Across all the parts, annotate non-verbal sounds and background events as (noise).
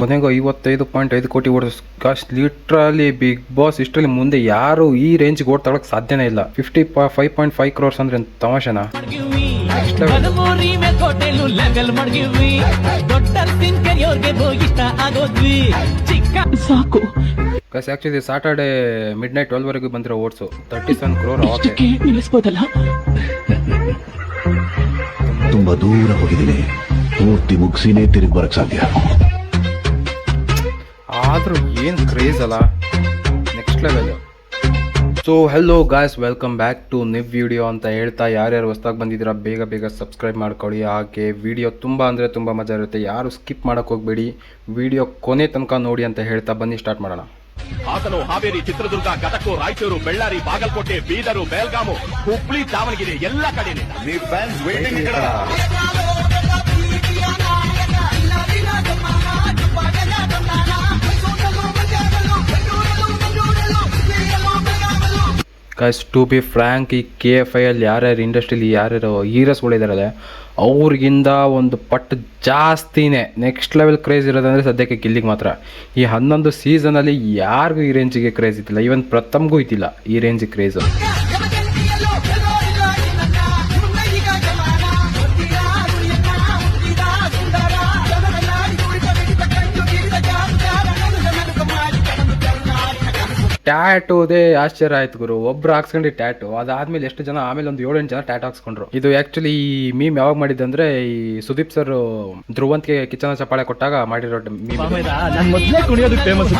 ಕೊನೆಗೂ ಐವತ್ತೈದು ಪಾಯಿಂಟ್ ಐದು ಕೋಟಿ odds cost literally Bigg Boss ಇಷ್ಟರಲ್ಲಿ ಮುಂದೆ ಯಾರು ಈ ರೇಂಜ್ ಓಡ್ ತಗೊಳಕ್ ಸಾಧ್ಯನೇ ಇಲ್ಲ. Fifty five point five crores ಅಂದ್ರೆ ತಮಾಷೆನಾ? ಸಾಕು. ಕಸ್ actually Saturday midnight twelve ವರೆಗೂ ಬಂದಿರೋ ಓಡ್ಸು ತರ್ಟಿ ಸೆವೆನ್ ಕ್ರೋರ್ ನಿಲ್ಲಿಸ್ಬೋದಲ್ಲ? ತುಂಬಾ ದೂರ ಹೋಗಿದ್ದೀನಿ. ಪೂರ್ತಿ ಮುಗಿಸಿನೇ ತಿರುಗಿ ಬರಕ್ ಸಾಧ್ಯ. ಆದ್ರೂ ಏನು ಕ್ರೇಜ್ ಅಲ್ಲ? Next level so hello guys welcome back to ನಿವ್ video ಅಂತ ಹೇಳ್ತಾ ಯಾರ್ಯಾರು ಹೊಸ್ದಾಗಿ ಬಂದಿದ್ದೀರಾ ಬೇಗ ಬೇಗ ಸಬ್ಸ್ಕ್ರೈಬ್ ಮಾಡ್ಕೊಳ್ಳಿ. ಹಾಗೆ ವಿಡಿಯೋ ತುಂಬ ಅಂದರೆ ತುಂಬ ಮಜಾ ಇರುತ್ತೆ. ಯಾರು ಸ್ಕಿಪ್ ಮಾಡೋಕೆ ಹೋಗಬೇಡಿ ವಿಡಿಯೋ ಕೊನೆ ತನಕ ನೋಡಿ ಅಂತ ಹೇಳ್ತಾ ಬನ್ನಿ ಸ್ಟಾರ್ಟ್ ಮಾಡೋಣ. ಹಾಸನ ಹಾವೇರಿ ಚಿತ್ರದುರ್ಗ ಗದಕು ರಾಯಚೂರು ಬೆಳ್ಳಾರಿ ಬಾಗಲಕೋಟೆ ಬೀದರು ಬೆಳಗಾಮು ಹುಬ್ಳಿ ದಾವಣಗೆರೆ ಎಲ್ಲ ಕಡೆನೆ. ಗಾಯ್ಸ್ ಟು ಬಿ ಫ್ರ್ಯಾಂಕ್ ಈ ಕೆ ಎಫ್ ಐ ಅಲ್ಲಿ ಯಾರ್ಯಾರು ಇಂಡಸ್ಟ್ರಿಲಿ ಯಾರ್ಯಾರು ಹೀರೋಸ್ಗಳಿದಾರಲ್ಲ ಅವ್ರಿಗಿಂದ ಒಂದು ಪಟ್ಟು ಜಾಸ್ತಿನೇ ನೆಕ್ಸ್ಟ್ ಲೆವೆಲ್ ಕ್ರೇಜ್ ಇರೋದಂದ್ರೆ ಸದ್ಯಕ್ಕೆ ಗಿಲ್ಲಿಗೆ ಮಾತ್ರ. ಈ ಹನ್ನೊಂದು ಸೀಸನಲ್ಲಿ ಯಾರಿಗೂ ಈ ರೇಂಜಿಗೆ ಕ್ರೇಜ್ ಇದ್ದಿಲ್ಲ ಈವನ್ ಪ್ರಥಮಗೂ ಇದ್ದಿಲ್ಲ ಈ ರೇಂಜಿಗೆ ಕ್ರೇಜು ಟ್ಯಾಟುದೇ ಆಶ್ಚರ್ಯ ಆಯ್ತು ಗುರು. ಒಬ್ರು ಹಾಕ್ಸ್ಕೊಂಡು ಟ್ಯಾಟು ಅದಾದ್ಮೇಲೆ ಎಷ್ಟು ಜನ ಆಮೇಲೆ ಒಂದು ಏಳೆಂಟು ಜನ ಟ್ಯಾಟ್ ಹಾಕ್ಸ್ಕೊಂಡ್ರು. ಇದು ಆಕ್ಚುಲಿ ಈ ಮೀಮ್ ಯಾವಾಗ ಮಾಡಿದ್ದಂದ್ರೆ ಈ ಸುದೀಪ್ ಸರ್ ಧ್ರುವಂತ್ಗೆ ಕಿಚನ ಚಪ್ಪಾಳೆ ಕೊಟ್ಟಾಗ ಮಾಡಿರೋ ಮೀಮ್ ನಾನು ಮೊದಲೇ ಕುಣಿಯೋದು ಫೇಮಸ್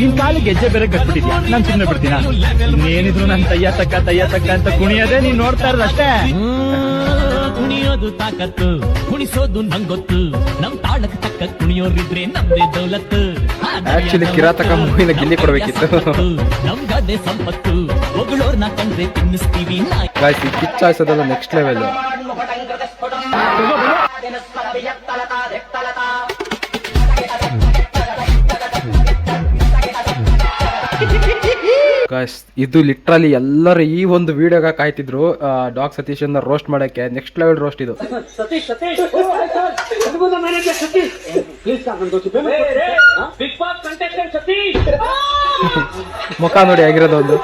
ನಿನ್ ಕಾಲು ಗೆಜ್ಜೆ ಬೇರೆ ಕಟ್ಬಿಟ್ಟಿದ್ಯಾ? ನಾನು ಸುಮ್ಮನೆ ಬಿಡ್ತೀನ ಇನ್ನೇನಿದ್ರು ನಾನು ತಯ್ಯ ತಕ್ಕ ತಯ್ಯ ತಕ್ಕ ಅಂತ ಕುಣಿಯೋದೇ ನೀನ್ ನೋಡ್ತಾ ಇರೋದು ಅಷ್ಟೇ. ಕುಣಿಯೋದು ತಾಕತ್ತು. ಕುಣಿಸೋದು ನಂಗೊತ್ತು. ನಮ್ ತಾಳಕ್ಕೆ ತಕ್ಕ ಕುಣಿಯೋರಿದ್ರೆ ನಮ್ದೇ ದೌಲತ್ತು. Actually, ಕಿರಾತಕ ಮೂವಿನ ಗಿಲ್ಲಿ ಕೊಡ್ಬೇಕಿತ್ತು. ಗಾಯ್ಸ್ ಈ ಕಿಚ್ಚ ಹಾಯ್ಸೋದಲ್ಲ ನೆಕ್ಸ್ಟ್ ಲೆವೆಲ್ ಗಾಯ್ಸ್ ಇದು ಲಿಟ್ರಲಿ ಎಲ್ಲರು ಈ ಒಂದು ವಿಡಿಯೋಗ ಕಾಯ್ತಿದ್ರು. ಡಾಗ್ ಸತೀಶ್ ರೋಸ್ಟ್ ಮಾಡಕ್ಕೆ ನೆಕ್ಸ್ಟ್ ಲೆವೆಲ್ ರೋಸ್ಟ್ ಇದು. ಬಿಗ್ ಬಾಸ್ ಕಂಟೆಸ್ಟೆಂಟ್ ಸತೀಶ್ ಮುಖ ನೋಡಿ ಆಗಿರೋದು ಒಂದು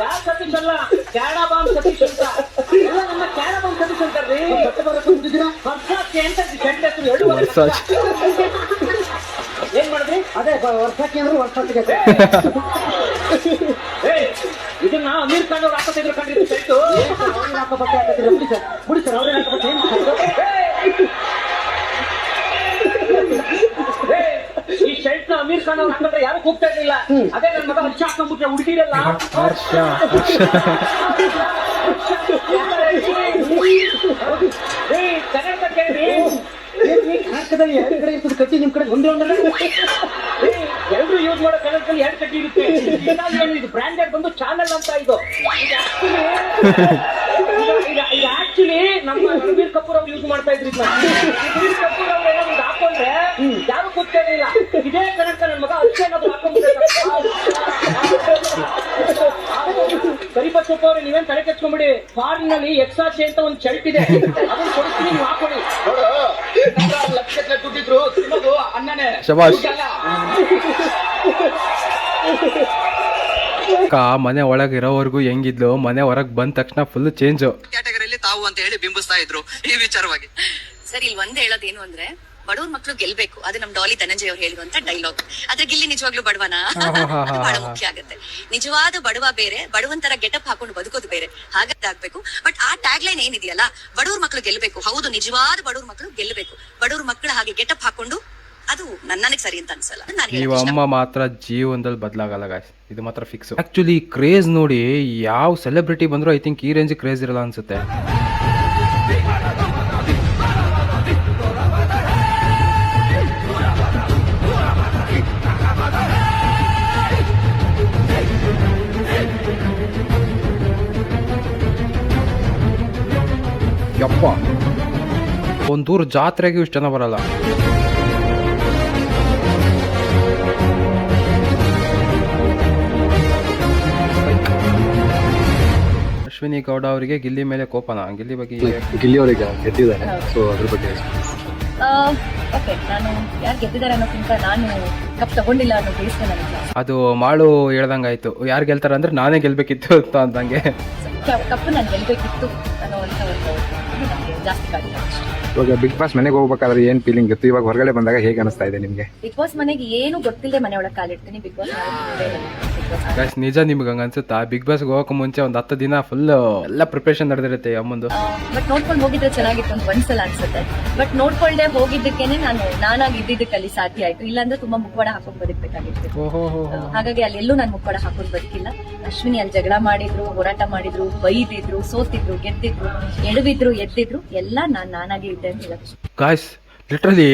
ಯಾರ್ ಸತೀಶ್ ಅಲ್ಲ ಕ್ಯಾಡಾ ಬಾಂಬ್ ಸತೀಶ್ ಅಂತ ಎಲ್ಲ ನಮ್ಮ ಕ್ಯಾಡಾ ಬಾಂಬ್ ಸತೀಶ್ ಅಂತಾರ್ರಿ ವರ್ಷಕ್ಕೆ ಅಂತ ಸೆಂಟ್ ಹೆಸರು ಎರಡು ವರ್ಷ. ಏನ್ ಮಾಡಿದ್ರಿ ಅದೇ ವರ್ಷಕ್ಕೆ ಅಂದ್ರೆ ವರ್ಷಕ್ಕೆ ಇದನ್ನ ಅಮೀರ್ ಖಾನ್ ಅವ್ರು ಹಾಕೋತಿದ್ರು ಕಂಡ್ರಿ ಸೆಟ್ ಹಾಕೋಬಟ್ಟೆ ಹಾಕೋತಿದ್ರು ಬಿಡಿ ಸರ್ ಬಿಡಿ ಅಮೀರ್ ಖಾನ್ ಅವ್ರ ಯಾರು ಕೂಗ್ತಾ ಇರ್ಲಿಲ್ಲ. ಅದೇ ನನ್ನ ಮಗ ಹರ್ಷ ಹಾಕೊಂಡ್ಬಿಟ್ರೆ ಹುಡುಗಿರಲ್ಲ. ಕನ್ನಡ ಕೇಳಿ ಕನ್ನಡದಲ್ಲಿ ಎರಡು ಕಡೆ ಇರ್ತದೆ ಕಟ್ಟಿ ನಿಮ್ ಕಡೆ ಒಂದೇ ಒಂದಲ್ಲ? ಎಲ್ಲರೂ ಯೂಸ್ ಮಾಡೋ ಕನ್ನಡದಲ್ಲಿ ಎರಡು ಕಟ್ಟಿ ಇರುತ್ತೆ. ಇದು ಬ್ರಾಂಡೆಡ್ ಬಂದು ಚಾನಲ್ ಅಂತ ಇದು. ಇದು ಆಕ್ಚುಲಿ (laughs) ನಮ್ಮ ರಣಬೀರ್ ಕಪೂರ್ ಅವ್ರು ಯೂಸ್ ಮಾಡ್ತಾ ಇದ್ರು ಕಪೂರ್ ಅವ್ರು ಏನಾದ್ರು ಯಾರು ಗೊತ್ತಿರಲಿಲ್ಲ ಇದೇ ಕನಕ ನನ್ನ ಮಗ ಅಷ್ಟೇ ಹಾಕೊಂಡ್ಬಿಟ್ರೆ ಕರಿಬಸಪ್ಪ ಅವ್ರೆ ನೀವೇನ್ ತಲೆ ಕೆಚ್ಕೊಂಬಿಡಿ ಫಾರಿನ್ನಲ್ಲಿ ಎಕ್ಸಾಸೆ ಅಂತ ಒಂದು ಶರ್ಟ್ ಇದೆ ಅದನ್ನ ಕೊಡ್ತೀನಿ ನೀವು ಹಾಕೊಳ್ಳಿ ಲಕ್ಷಕ್ಕೆ ದುಡ್ಡಿದ್ರು ತಿನ್ನೋದು ಅನ್ನನೇ. ಅಕ್ಕ ಮನೆ ಒಳಗೆ ಇರೋವರೆಗೂ ಹೆಂಗಿದ್ಲು ಮನೆ ಹೊರಗೆ ಬಂದ ತಕ್ಷಣ ಫುಲ್ ಚೇಂಜ್ ಕ್ಯಾಟಗರಿಯಲ್ಲಿ ತಾವು ಅಂತ ಹೇಳಿ ಬಿಂಬಿಸ್ತಾ ಇದ್ರು ಈ ವಿಚಾರವಾಗಿ ಸರಿ ಇಲ್ಲಿ ಒಂದ್ ಹೇಳೋದೇನು ಅಂದ್ರೆ ಬಡವ್ರ ಮಕ್ಳು ಗೆಲ್ಬೇಕು. ಅದು ನಮ್ ಡಾಲಿ ಧನಂಜಯ ಅವ್ರು ಹೇಳುವಂತ ಡೈಲಾಗ್ ಆದ್ರೆ ಗಿಲ್ಲಿ ನಿಜವಾಗ್ಲೂ ಬಡವನ? ಬಹಳ ಮುಖ್ಯ ಆಗುತ್ತೆ. ನಿಜವಾದ ಬಡವ ಬೇರೆ ಬಡವಂತರ ಗೆಟಪ್ ಹಾಕೊಂಡು ಬದುಕೋದು ಬೇರೆ. ಹಾಗಾಗ್ಬೇಕು ಬಟ್ ಆ ಟ್ಯಾಗ್ ಲೈನ್ ಏನಿದೆಯಲ್ಲ ಬಡವ್ರ ಮಕ್ಳು ಗೆಲ್ಬೇಕು. ಹೌದು ನಿಜವಾದ ಬಡವ್ರ ಮಕ್ಳು ಗೆಲ್ಬೇಕು. ಬಡವ್ರ ಮಕ್ಳು ಹಾಗೆ ಗೆಟಪ್ ಹಾಕೊಂಡು ಅದು ನನಗೆ ಸರಿ ಅಂತ ಅನ್ಸಲ್ಲ. ನೀವು ಅಮ್ಮ ಮಾತ್ರ ಜೀವನದಲ್ಲಿ ಬದಲಾಗಲ್ಲ ಗಾಯ್ಸ್ ಇದು ಮಾತ್ರ ಫಿಕ್ಸ್ ಆಕ್ಚುಲಿ ಕ್ರೇಜ್ ನೋಡಿ ಯಾವ ಸೆಲೆಬ್ರಿಟಿ ಬಂದ್ರು ಐ ಥಿಂಕ್ ಈ ರೇಂಜ್ ಕ್ರೇಜ್ ಇರಲ್ಲ ಅನ್ಸುತ್ತೆ. ಯಪ್ಪ ಒಂದೂರು ಜಾತ್ರೆಗೂ ಇಷ್ಟು ಜನ ಬರಲ್ಲ. ಅಶ್ವಿನಿ ಗೌಡ ಅವರಿಗೆ ಗಿಲ್ಲಿ ಮೇಲೆ ಕೋಪನ? ಗಿಲ್ಲಿ ಬಗ್ಗೆ ಗಿಲ್ಲಿ ಅವರಿಗೆ ಗೆದ್ದಿದ್ದಾರೆ ಸೊ ಅದ್ರ ಬಗ್ಗೆ ಆ, ಓಕೆ ನಾನು ಯಾರು ಗೆದ್ದಿದ್ದಾರೆ ಅನ್ನೋಕ್ಕಿಂತ ನಾನು ಕಪ್ ತಗೊಂಡಿಲ್ಲ ಅನ್ನೋ ಜಾಸ್ತಿ. ಅದು ಮಾಳು ಹೇಳ್ದಂಗಾಯ್ತು. ಯಾರು ಗೆಲ್ತಾರೆ ಅಂದ್ರೆ ನಾನೇ ಗೆಲ್ಬೇಕಿತ್ತು ಅಂತ ಅಂದಂಗೆ. ಕಪ್ ನಾನು ಗೆಲ್ಬೇಕಿತ್ತು ಅನ್ನೋವಂಥ ಒಂದು ಜಾಸ್ತಿ ಇವಾಗ ಬಿಗ್ ಬಾಸ್ ಮನೆಗೆ ಹೋಗ್ಬೇಕಾದ್ರೆ ಏನ್ ಫೀಲಿಂಗ್ ಇತ್ತು? ಇವಾಗ ಹೊರಗಡೆ ಬಂದಾಗ ಹೇಗೆ ಅನಿಸ್ತಾ ಇದೆ ನಿಮಗೆ? ಬಿಗ್ ಬಾಸ್ ಮನೆಗೆ ಏನು ಗೊತ್ತಿಲ್ಲದೆ ಮನೆ ಒಳಗೆ ಕಾಲಿಡ್ತೀನಿ. ಬಿಗ್ ಬಾಸ್ ಗಾಯ್ಸ್ ನಿಜ ನಿಮ್ಗೆ ಹಂಗ ಅನ್ಸುತ್ತಾ? ಬಿಗ್ ಬಾಸ್ಗೆ ಹೋಗಕ್ಕೆ ಮುಂಚೆ ಒಂದು ಹತ್ತು ದಿನ ಫುಲ್ ಎಲ್ಲ ಪ್ರಿಪ್ರೇಷನ್ ನಡೆದಿರುತ್ತೆ ಅಮ್ಮಂದು. ಬಟ್ ನೋಡ್ಕೊಂಡು ಹೋಗಿದ್ರೆ ಚೆನ್ನಾಗಿತ್ತು ಅಂತ ಒಂದ್ಸಲ ಅನ್ಸುತ್ತೆ. ಬಟ್ ನೋಡ್ಕೊಳ್ದೆ ಹೋಗಿದ್ದಕ್ಕೇನೆ ನಾನು ನಾನಾಗಿ ಇದ್ದಿದ್ದಕ್ಕೆ ಅಲ್ಲಿ ಸಾಧ್ಯ ಆಯ್ತು. ಇಲ್ಲಾಂದ್ರೆ ತುಂಬಾ ಮುಖವಾಡ ಹಾಕೊಂಡು ಬದುಕಬೇಕಾಗಿತ್ತು. ಓಹೋ ಹಾಗಾಗಿ ಅಲ್ಲಿ ಎಲ್ಲೂ ನಾನು ಮುಖವಾಡ ಹಾಕೊಂಡು ಬದುಕಿಲ್ಲ. ಅಶ್ವಿನಿ ಅಲ್ಲಿ ಜಗಳ ಮಾಡಿದ್ರು ಹೋರಾಟ ಮಾಡಿದ್ರು ಬೈದಿದ್ರು ಸೋತಿದ್ರು ಗೆದ್ದಿದ್ರು ಎಡವಿದ್ರು ಎದ್ದಿದ್ರು ಎಲ್ಲ ನಾನ್ ನಾನಾಗಿ ಇದ್ದೆ ಅಂತ. ಗಾಯ್ಸ್ ಲಿಟ್ರಲಿ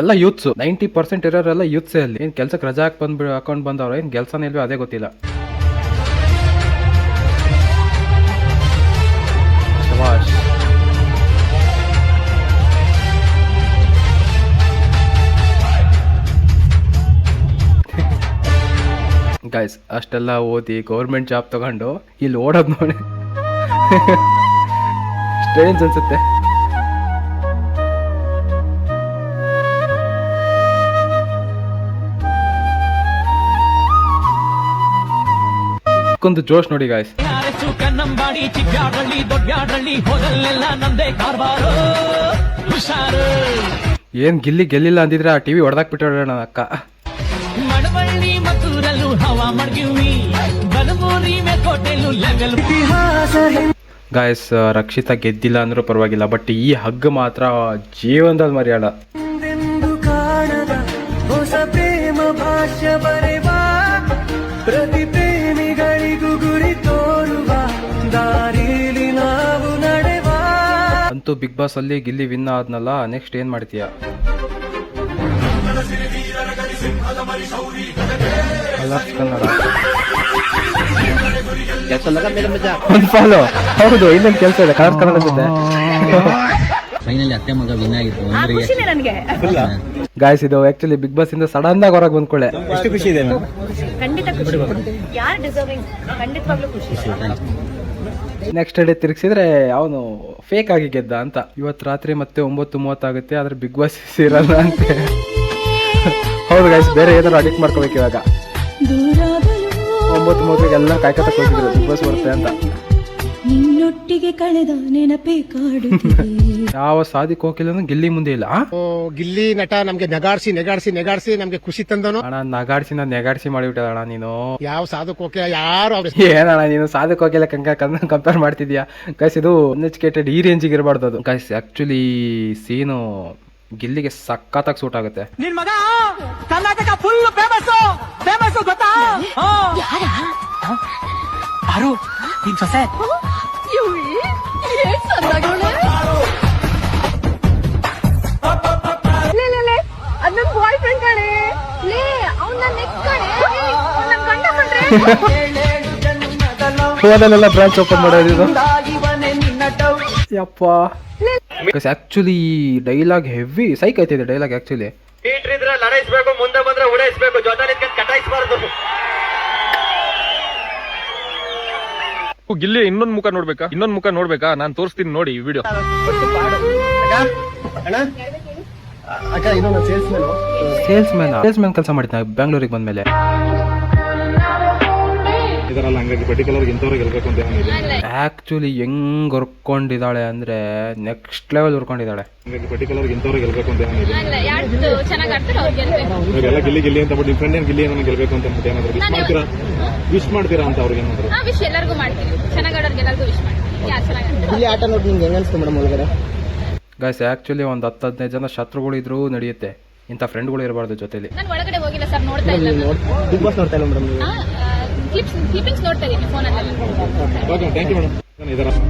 ಎಲ್ಲ ಯೂತ್ಸ್ ನೈಂಟಿ ಪರ್ಸೆಂಟ್ ಇರೋರೆಲ್ಲ ಯೂತ್ಸ್ ಅಲ್ಲಿ. ಏನ್ ಕೆಲ್ಸಕ್ಕೆ ರಜಾ ಹಾಕಿ ಬಂದ್ ಹಾಕೊಂಡ್ ಬಂದವ್ರ, ಏನ್ ಕೆಲ್ಸನೇ ಇಲ್ವೋ ಅದೇ ಗೊತ್ತಿಲ್ಲ. ಶಬಾಷ್. ಗಾಯ್ಸ್ ಅಷ್ಟೆಲ್ಲ ಓದಿ ಗೌರ್ಮೆಂಟ್ ಜಾಬ್ ತಗೊಂಡು ಇಲ್ಲಿ ಓಡೋದು ನೋಡಿ. (laughs) ಸ್ಟ್ರೇಂಜ್ ಅನ್ಸುತ್ತೆ. ಒಂದು ಜೋಶ್ ನೋಡಿ ಗಾಯ್ಸ್ ಕನ್ನಂಬಾಡಿ ಚಿಕ್ಕಾಡಳ್ಳಿ ದೊಡ್ಡಾಡಳ್ಳಿ ಹೋದಲ್ಲೆಲ್ಲ ನಮ್ದೇ ಕಾರ್ಬಾರು ಹುಷಾರು. ಏನ್ ಗಿಲ್ಲಿ ಗೆಲ್ಲಿಲ್ಲ ಅಂದಿದ್ರೆ ಆ ಟಿವಿ ಹೊಡೆದಾಕ್ ಬಿಟ್ಟೋಣ ಅಕ್ಕ. ಮಡವಳ್ಳಿ ಮತ್ತೂರಲ್ಲೂ ಹವಾ ಮಡ್ಗಿವಿ ಬಲಮೂರಿ ಮೇಲ್ಕೋಟೆಲ್ಲೂ ಲೆವೆಲ್ ಗಾಯ್ಸ್ ರಕ್ಷಿತಾ ಗೆದ್ದಿಲ್ಲ ಅಂದ್ರೂ ಪರವಾಗಿಲ್ಲ ಬಟ್ ಈ ಹಗ್ಗ ಮಾತ್ರ ಜೀವನದಲ್ಲಿ ಮರ್ಯಾಡ ಹೊಸ ಪ್ರೇಮ ಭಾಷ್ಯ ಬರೆವ ಅಂತೂ ಬಿಗ್ ಬಾಸ್ ಅಲ್ಲಿ ಗಿಲ್ಲಿ ವಿನ್ ಆದ್ನಲ್ಲ ನೆಕ್ಸ್ಟ್ ಏನ್ ಮಾಡ್ತೀಯ? ಕನ್ನಡ. ಹೌದು ಇನ್ನೊಂದು ಕೆಲಸ ಇದೆ ಕಲರ್ಸ್ ಕನ್ನಡ ಜೊತೆ. ಫೈನಲಿ ಅತ್ತೆ ಮಗ ವಿನ್ ಆಗಿತ್ತು ಗಾಯ್ಸ್ ಇದು ಆಕ್ಚುಲಿ ಬಿಗ್ ಬಾಸ್ ಇಂದ ಸಡನ್ ಆಗಿ ಹೊರಗೆ ಬಂದ್ಕೊಳ್ಳೆ. ಖಂಡಿತ ಖುಷಿ. ಯಾರು ಡಿಸರ್ವಿಂಗ್ ಖಂಡಿತವಾಗ್ಲೂ ಖುಷಿ. ನೆಕ್ಸ್ಟ್ ಡೇ ತಿರುಗಿಸಿದ್ರೆ ಅವನು ಫೇಕ್ ಆಗಿ ಗೆದ್ದ ಅಂತ. ಇವತ್ತು ರಾತ್ರಿ ಮತ್ತೆ ಒಂಬತ್ತು ಮೂವತ್ತಾಗುತ್ತೆ ಆದ್ರೆ ಬಿಗ್ ಬಾಸ್ ಇರಲ್ಲ ಅಂತ. ಹೌದು ಗಾಯ್ಸ್ ಬೇರೆ ಏನಾದ್ರು ಅಡಿಕ್ಟ್ ಮಾಡ್ಕೋಬೇಕು ಇವಾಗ. ಒಂಬತ್ತು ಮೂವತ್ತಿಗೆ ಎಲ್ಲ ಕಾಯ್ಕತಕ್ಕೆ ಹೋಗಿದ್ರು ಬಿಗ್ ಬಾಸ್ ಬರುತ್ತೆ ಅಂತ. ನಿನ್ನೊಟ್ಟಿಗೆ ಕಳೆದ ನೆನಪೇ ಕಾಡುತ್ತಿದೆ. (laughs) ಯಾವ ಸಾಧಿಕ್ ಹೋಗಿಲ್ಲ ಗಿಲ್ಲಿ ಮುಂದೆ ಇಲ್ಲ ಆ? ಗಿಲ್ಲಿ ನಟ ನಮ್ಗೆ ನಗಾಡ್ಸಿ ನೆಗಾಡ್ಸಿ ನೆಗಾಡ್ಸಿ ನಮ್ಗೆ ಖುಷಿ ತಂದನು ಅಣ್ಣ ನಗಾಡ್ಸಿ ನಾನ್ ನೆಗಾಡ್ಸಿ ಮಾಡಿಬಿಟ್ಟದ ಅಣ್ಣ ನೀನು. ಯಾವ ಸಾಧಕ್ ಓಕೆ ಯಾರು ಅವ್ರ? ಏನಣ್ಣ ನೀನು ಸಾಧಕ್ ಹೋಗಿಲ್ಲ ಕಂಕ ಕಂಪೇರ್ ಮಾಡ್ತಿದ್ಯಾ? ಗೈಸ್ ಇದು ಅನ್ಎಜುಕೇಟೆಡ್ ಈ ರೇಂಜಿಗೆ ಇರಬಾರ್ದು ಅದು. ಗೈಸ್ ಆಕ್ಚುಲಿ ಸೀನು ಗಿಲ್ಲಿಗೆ ಸಖತ್ತಾಗಿ ಸೂಟ್ ಆಗುತ್ತೆ. ನಿನ್ ಮಗ? ಕರ್ನಾಟಕ ಫುಲ್ ಫೇಮಸ್ ಫೇಮಸ್ ಗೊತ್ತಾ? ಯಾರು? ನಿನ್ ಸೊಸೆ. ಬಾಯ್ ಫ್ರೆಂಡ್ ಕಣೆ. ಲೇ ಅವ್ನ ನೆಕ್ ಕಣೆ. ಅವ್ನ್ ನನ್ ಗಂಡ ಕಣ್ರೆ. ಫೋನಲ್ಲೆಲ್ಲ ಬ್ರಾಂಚ್ ಓಪನ್ ಮಾಡೋದು ಇದು ಯಪ್ಪ ಆಕ್ಚುಲಿ ಡೈಲಾಗ್ ಹೆವಿ ಸೈಕ್ ಐತಿದೆ ಡೈಲಾಗ್ ಆಕ್ಚುಲಿ ಲಡಾಯಿಸ್ಬೇಕು ಮುಂದೆ ಬಂದ್ರೆ ಉಡಾಯಿಸ್ಬೇಕು ಜೊತೆ ಕಟಾಯಿಸಬಾರ್ದು. ಗಿಲ್ಲಿ ಇನ್ನೊಂದ್ ಮುಖ ನೋಡ್ಬೇಕಾ? ಇನ್ನೊಂದ್ ಮುಖ ನೋಡ್ಬೇಕಾ? ನಾನ್ ತೋರಿಸ್ತೀನಿ ನೋಡಿ ಈ ವಿಡಿಯೋ ಅಣ್ಣ ಅಕ್ಕ ಇನ್ನೊಂದು salesman salesman salesman ಕೆಲಸ ಮಾಡಿದ್ನ ಬೆಂಗಳೂರಿಗೆ ಬಂದ್ಮೇಲೆ. ಇದರಲ್ಲ ಹಂಗಾಗಿ ಪರ್ಟಿಕ್ಯುಲರ್ ಇಂಥವ್ರಿಗೆ ಗೆಲ್ಬೇಕು ಅಂತ ಏನಿದೆ ಆಕ್ಚುಲಿ ಹೆಂಗ್ ಹೊರ್ಕೊಂಡಿದ್ದಾಳೆ ಅಂದ್ರೆ ನೆಕ್ಸ್ಟ್ ಲೆವೆಲ್ ಹೊರ್ಕೊಂಡಿದ್ದಾಳೆ. ಹಂಗಾಗಿ ಪರ್ಟಿಕ್ಯುಲರ್ ಇಂಥವ್ರಿಗೆ ಗೆಲ್ಬೇಕು ಅಂತ ಏನಿದೆ ಯಾರ್ದು ಚೆನ್ನಾಗ್ ಆಡ್ತಾರೋ ಅವ್ರು ಗೆಲ್ಬೇಕು. ಇವಾಗೆಲ್ಲ ಗಿಲ್ಲಿ ಗಿಲ್ಲಿ ಅಂತ ಬಟ್ ನಿಮ್ಮ ಫ್ರೆಂಡ್ ಏನ್ ಗಿಲ್ಲಿ ಏನೋ ಗೆಲ್ಬೇಕು ಅಂತ ಅಂದ್ಬಿಟ್ಟು ಏನಾದ್ರು ವಿಶ್ ಮಾಡ್ತೀರಾ? ವಿಶ್ ಮಾಡ್ತೀರಾ ಅಂತ ಅವ್ರಿಗೆ ಏನಾದ್ರು? ವಿಶ್ ಎಲ್ಲರಿಗೂ ಮಾಡ್ತೀವಿ ಚೆನ್ನಾಗಿ ಆಡೋರ್ಗೆ ಎಲ್ಲರಿಗೂ ವಿಶ್ ಮಾಡ್ತೀವಿ ಯಾರು ಚೆನ್ನಾಗ್ ಆಡ್ತಾರೋ? ಇಲ್ಲಿ ಆಟ ನೋಡಿ ನಿಮ್ಗೆ ಹೆಂಗ ಅನ್ಸ್ತು ಮೇಡಮ್ ಒಳಗಡೆ? ಗೈಸ್ ಆಕ್ಚುಲಿ ಒಂದು ಹತ್ತು ಹದಿನೈದು ಜನ ಶತ್ರುಗಳು ಇದ್ರು ನಡೆಯುತ್ತೆ. ಇಂಥ ಫ್ರೆಂಡ್ಗಳು ಇರಬಾರ್ದು ಜೊತೆಲಿ. ನಾನು ಒಳಗಡೆ ಹೋಗಿಲ್ಲ ಸರ್ ನೋಡ್ತಾ ಇಲ್ಲ. ಬಿಗ್ ಬಾಸ್ ನೋಡ್ತಾ ಇಲ್ಲ ಮೇಡಮ್ ನೀವು? ಕ್ಲಿಪ್ಸ್ ಕ್ಲಿಪಿಂಗ್ಸ್ ನೋಡ್ತಾ ಇದ್ದೀನಿ ಫೋನಲ್ಲಿ ಓಕೆ ಥ್ಯಾಂಕ್ ಯು ಮೇಡಮ್ ಇದರ (laughs)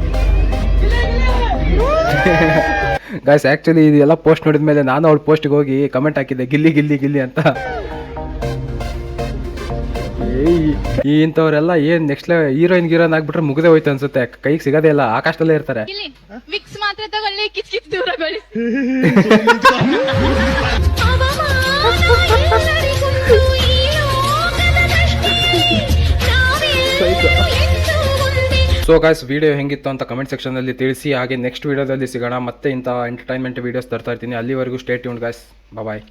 ಗೈಸ್ ಆಕ್ಚುಲಿ ಇದೆಲ್ಲ ಪೋಸ್ಟ್ ನೋಡಿದ ಮೇಲೆ ನಾನು ಅವಳ ಪೋಸ್ಟ್ಗೆ ಹೋಗಿ ಕಮೆಂಟ್ ಹಾಕಿದ್ದೆ ಗಿಲ್ಲಿ ಗಿಲ್ಲಿ ಗಿಲ್ಲಿ ಅಂತ. ಈ ಇಂಥವ್ರೆಲ್ಲ ಏನ್ ನೆಕ್ಸ್ಟ್ ಲೆವೆಲ್ ಹೀರೋಯಿನ್ ಗೀರೋನ್ ಆಗ್ಬಿಟ್ರೆ ಮುಗದೆ ಹೋಯ್ತು ಅನ್ಸುತ್ತೆ. ಕೈಗೆ ಸಿಗೋದೇ ಇಲ್ಲ ಆಕಾಶದಲ್ಲೇ ಇರ್ತಾರೆ. (laughs) ಸೊ ಗಾಯ್ಸ್ ವಿಡಿಯೋ ಹೆಂಗಿತ್ತು ಅಂತ ಕಮೆಂಟ್ ಸೆಕ್ಷನಲ್ಲಿ ತಿಳಿಸಿ, ಹಾಗೆ ನೆಕ್ಸ್ಟ್ ವೀಡಿಯೋದಲ್ಲಿ ಸಿಗೋಣ. ಮತ್ತೆ ಇಂಥ ಎಂಟರ್ಟೈನ್ಮೆಂಟ್ ವೀಡಿಯೋಸ್ ತರ್ತಾ ಇರ್ತೀನಿ. ಅಲ್ಲಿವರೆಗೂ ಸ್ಟೇಟ್ ಟ್ಯೂನ್ ಗಾಯ್ಸ್ ಬಾಯ್